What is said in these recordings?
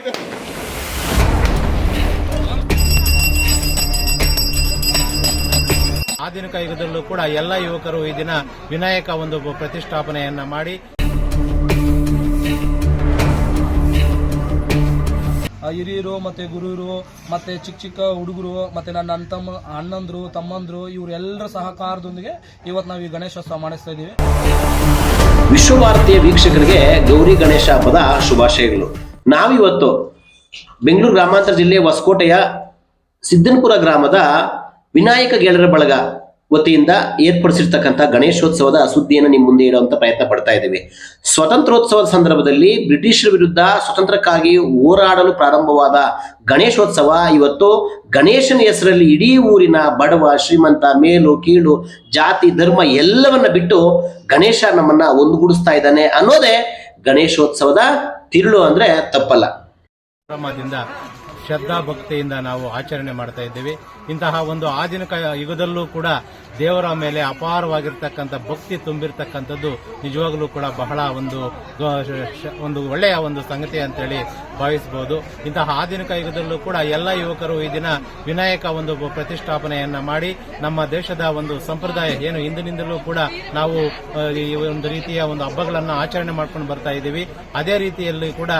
ಇದೆ. ಆಧುನಿಕ ಯುಗದಲ್ಲೂ ಕೂಡ ಎಲ್ಲ ಯುವಕರು ಈ ದಿನ ವಿನಾಯಕ ಒಂದು ಪ್ರತಿಷ್ಠಾಪನೆಯನ್ನ ಮಾಡಿ. ಹಿರಿಯರು ಮತ್ತೆ ಗುರುರು ಮತ್ತೆ ಚಿಕ್ಕ ಚಿಕ್ಕ ಹುಡುಗರು ಮತ್ತೆ ನನ್ನ ಅಣ್ಣ ತಮ್ಮ ಅಣ್ಣಂದ್ರು ತಮ್ಮಂದ್ರು ಇವರೆಲ್ಲರ ಸಹಕಾರದೊಂದಿಗೆ ಇವತ್ತು ನಾವು ಈ ಗಣೇಶೋತ್ಸವ ಮಾಡಿಸ್ತಾ ಇದೀವಿ ವಿಶ್ವಭಾರತೀಯ ವೀಕ್ಷಕರಿಗೆ ಗೌರಿ ಗಣೇಶ ಹಬ್ಬದ ಶುಭಾಶಯಗಳು. ನಾವಿವತ್ತು ಬೆಂಗಳೂರು ಗ್ರಾಮಾಂತರ ಜಿಲ್ಲೆ ಹೊಸಕೋಟೆಯ ಸಿದ್ದನಪುರ ಗ್ರಾಮದ ವಿನಾಯಕ ಗೆಳರ ಬಳಗ ವತಿಯಿಂದ ಏರ್ಪಡಿಸಿರ್ತಕ್ಕಂಥ ಗಣೇಶೋತ್ಸವದ ಸುದ್ದಿಯನ್ನು ನಿಮ್ಮ ಮುಂದೆ ಇಡುವಂತ ಪ್ರಯತ್ನ ಪಡ್ತಾ ಇದ್ದೀವಿ. ಸ್ವತಂತ್ರೋತ್ಸವದ ಸಂದರ್ಭದಲ್ಲಿ ಬ್ರಿಟಿಷರ ವಿರುದ್ಧ ಸ್ವತಂತ್ರಕ್ಕಾಗಿ ಹೋರಾಡಲು ಪ್ರಾರಂಭವಾದ ಗಣೇಶೋತ್ಸವ ಇವತ್ತು ಗಣೇಶನ ಹೆಸರಲ್ಲಿ ಇಡೀ ಊರಿನ ಬಡವ, ಶ್ರೀಮಂತ, ಮೇಲು, ಕೀಳು, ಜಾತಿ, ಧರ್ಮ ಎಲ್ಲವನ್ನ ಬಿಟ್ಟು ಗಣೇಶ ನಮ್ಮನ್ನ ಒಂದುಗೂಡಿಸ್ತಾ ಇದ್ದಾನೆ ಅನ್ನೋದೇ ಗಣೇಶೋತ್ಸವದ ತಿರುಳು ಅಂದ್ರೆ ತಪ್ಪಲ್ಲ. ಶ್ರದ್ಧಾ ಭಕ್ತಿಯಿಂದ ನಾವು ಆಚರಣೆ ಮಾಡ್ತಾ ಇದ್ದೇವೆ. ಇಂತಹ ಒಂದು ಆಧುನಿಕ ಯುಗದಲ್ಲೂ ಕೂಡ ದೇವರ ಮೇಲೆ ಅಪಾರವಾಗಿರ್ತಕ್ಕಂಥ ಭಕ್ತಿ ತುಂಬಿರ್ತಕ್ಕಂಥದ್ದು ನಿಜವಾಗಲೂ ಕೂಡ ಬಹಳ ಒಂದು ಒಂದು ಒಳ್ಳೆಯ ಒಂದು ಸಂಗತಿ ಅಂತೇಳಿ ಭಾವಿಸಬಹುದು ಇಂತಹ ಆಧುನಿಕ ಯುಗದಲ್ಲೂ ಕೂಡ ಎಲ್ಲ ಯುವಕರು ಈ ದಿನ ವಿನಾಯಕ ಒಂದು ಪ್ರತಿಷ್ಠಾಪನೆಯನ್ನ ಮಾಡಿ ನಮ್ಮ ದೇಶದ ಒಂದು ಸಂಪ್ರದಾಯ ಏನು ಹಿಂದಿನಿಂದಲೂ ಕೂಡ ನಾವು ಈ ಒಂದು ರೀತಿಯ ಒಂದು ಹಬ್ಬಗಳನ್ನು ಆಚರಣೆ ಮಾಡ್ಕೊಂಡು ಬರ್ತಾ ಇದ್ದೀವಿ. ಅದೇ ರೀತಿಯಲ್ಲಿ ಕೂಡ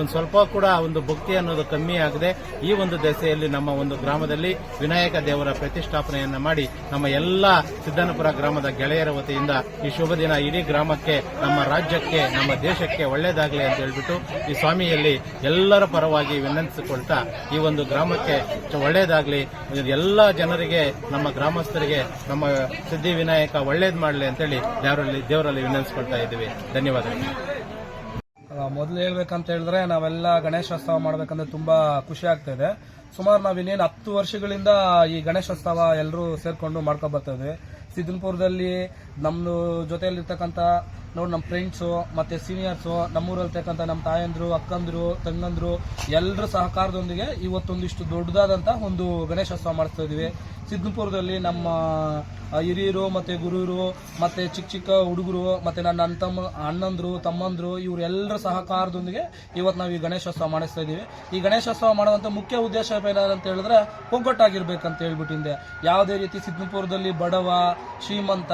ಒಂದು ಸ್ವಲ್ಪ ಕೂಡ ಒಂದು ಭಕ್ತಿ ಅನ್ನೋದು ಕಮ್ಮಿ ಆಗದೆ ಈ ಒಂದು ದೆಸೆಯಲ್ಲಿ ನಮ್ಮ ಒಂದು ಗ್ರಾಮದಲ್ಲಿ ವಿನಾಯಕ ದೇವರ ಪ್ರತಿಷ್ಠಾಪನೆಯನ್ನ ಮಾಡಿ ನಮ್ಮ ಎಲ್ಲ ಸಿದ್ದನಪುರ ಗ್ರಾಮದ ಗೆಳೆಯರ ವತಿಯಿಂದ ಈ ಶುಭ ದಿನ ಇಡೀ ಗ್ರಾಮಕ್ಕೆ, ನಮ್ಮ ರಾಜ್ಯಕ್ಕೆ, ನಮ್ಮ ದೇಶಕ್ಕೆ ಒಳ್ಳೇದಾಗಲಿ ಅಂತ ಹೇಳ್ಬಿಟ್ಟು ಈ ಸ್ವಾಮಿಯಲ್ಲಿ ಎಲ್ಲರ ಪರವಾಗಿ ವಿನಂತಿಸಿಕೊಳ್ತಾ ಈ ಒಂದು ಗ್ರಾಮಕ್ಕೆ ಒಳ್ಳೇದಾಗಲಿ ಎಲ್ಲ ಜನರಿಗೆ, ನಮ್ಮ ಗ್ರಾಮಸ್ಥರಿಗೆ, ನಮ್ಮ ಸಿದ್ಧಿ ವಿನಾಯಕ ಒಳ್ಳೇದು ಮಾಡಲಿ ಅಂತೇಳಿ ದೇವರಲ್ಲಿ ದೇವರಲ್ಲಿ ವಿನಂತಿಸಿಕೊಳ್ತಾ ಇದ್ದೀವಿ. ಧನ್ಯವಾದಗಳು. ಮೊದಲು ಹೇಳ್ಬೇಕಂತ ಹೇಳಿದ್ರೆ ನಾವೆಲ್ಲ ಗಣೇಶೋತ್ಸವ ಮಾಡ್ಬೇಕಂದ್ರೆ ತುಂಬಾ ಖುಷಿ ಆಗ್ತಾ ಇದೆ. ಸುಮಾರು ನಾವ್ ಇನ್ನೇನು ಹತ್ತು ವರ್ಷಗಳಿಂದ ಈ ಗಣೇಶೋತ್ಸವ ಎಲ್ಲರೂ ಸೇರ್ಕೊಂಡು ಮಾಡ್ಕೊಂಡ್ ಬರ್ತಾ ಇದ್ವಿ. ಸಿದ್ದನಪುರದಲ್ಲಿ ನಮ್ಮ ಜೊತೆಯಲ್ಲಿರ್ತಕ್ಕಂಥ ನೋಡಿ ನಮ್ಮ ಫ್ರೆಂಡ್ಸು ಮತ್ತೆ ಸೀನಿಯರ್ಸು ನಮ್ಮೂರಲ್ಲಿರ್ತಕ್ಕಂಥ ನಮ್ಮ ತಾಯಂದ್ರು, ಅಕ್ಕಂದ್ರು ತಂಗಂದ್ರು ಎಲ್ಲರ ಸಹಕಾರದೊಂದಿಗೆ ಇವತ್ತೊಂದಿಷ್ಟು ದೊಡ್ಡದಾದಂಥ ಒಂದು ಗಣೇಶೋತ್ಸವ ಮಾಡಿಸ್ತಾ ಇದ್ದೀವಿ. ಸಿದ್ದನಪುರದಲ್ಲಿ ನಮ್ಮ ಹಿರಿಯರು ಮತ್ತೆ ಗುರುರು, ಮತ್ತೆ ಚಿಕ್ಕ ಚಿಕ್ಕ ಹುಡುಗರು, ಮತ್ತೆ ನನ್ನ ಅಣ್ಣ ತಮ್ಮ ಅಣ್ಣಂದ್ರು, ತಮ್ಮಂದ್ರು ಇವರೆಲ್ಲರ ಸಹಕಾರದೊಂದಿಗೆ ಇವತ್ತು ನಾವು ಈ ಗಣೇಶೋತ್ಸವ ಮಾಡಿಸ್ತಾ ಇದೀವಿ ಈ ಗಣೇಶೋತ್ಸವ ಮಾಡುವಂತ ಮುಖ್ಯ ಉದ್ದೇಶ ಅಂತ ಹೇಳಿದ್ರೆ ಒಗ್ಗಟ್ಟಾಗಿರ್ಬೇಕಂತ ಹೇಳ್ಬಿಟ್ಟಿಂದೆ ಯಾವುದೇ ರೀತಿ ಸಿದ್ದನಪುರದಲ್ಲಿ ಬಡವ, ಶ್ರೀಮಂತ,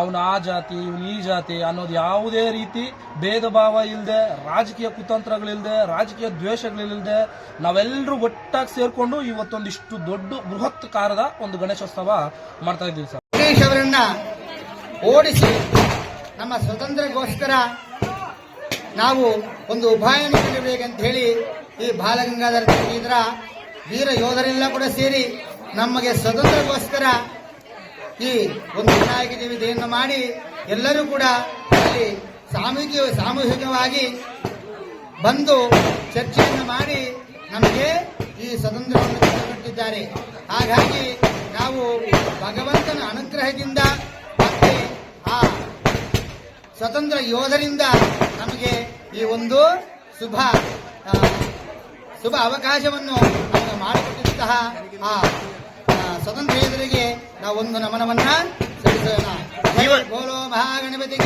ಅವನ ಆ ಜಾತಿ, ಇವನು ಈ ಜಾತಿ ಅನ್ನೋದು ಯಾವುದೇ ರೀತಿ ಭೇದ ಭಾವ ಇಲ್ಲದೆ ರಾಜಕೀಯ ಕುತಂತ್ರಗಳಿಲ್ಲದೆ ರಾಜಕೀಯ ದ್ವೇಷಗಳಿಲ್ಲದೆ ನಾವೆಲ್ಲರೂ ಒಟ್ಟಾಗಿ ಸೇರ್ಕೊಂಡು ಇವತ್ತೊಂದಿಷ್ಟು ದೊಡ್ಡ ಬೃಹತ್ ಕಾರದ ಒಂದು ಗಣೇಶೋತ್ಸವ ಮಾಡ್ತಾ ಇದ್ದೀವಿ ಸರ್. ಬ್ರಿಟಿಷ್ ಅವರನ್ನ ಓಡಿಸಿ ನಮ್ಮ ಸ್ವತಂತ್ರಗೋಸ್ಕರ ನಾವು ಒಂದು ಉಪಾಯ ಅಂತ ಹೇಳಿ ಈ ಬಾಲಗಂಗಾಧರ ಇದ್ರ ವೀರ ಯೋಧರೆಲ್ಲ ಕೂಡ ಸೇರಿ ನಮಗೆ ಸ್ವತಂತ್ರಗೋಸ್ಕರ ಈ ಒಂದು ವಿನಾಯಕ ದೇವಿತೆಯನ್ನು ಮಾಡಿ ಎಲ್ಲರೂ ಕೂಡ ಅಲ್ಲಿ ಸಾಮೂಹಿಕ ಸಾಮೂಹಿಕವಾಗಿ ಬಂದು ಚರ್ಚೆಯನ್ನು ಮಾಡಿ ನಮಗೆ ಈ ಸ್ವತಂತ್ರವನ್ನು ಕೊಟ್ಟಿದ್ದಾರೆ ಹಾಗಾಗಿ ನಾವು ಭಗವಂತನ ಅನುಗ್ರಹದಿಂದ ಮತ್ತೆ ಆ ಸ್ವತಂತ್ರ ಯೋಧರಿಂದ ನಮಗೆ ಈ ಒಂದು ಶುಭ ಶುಭ ಅವಕಾಶವನ್ನು ಆ ಆ, ಸ್ವತಂತ್ರ ಯೋಧರಿಗೆ ನಾವು ಒಂದು ನಮನವನ್ನ જીવન બોલો મહાગણપતિ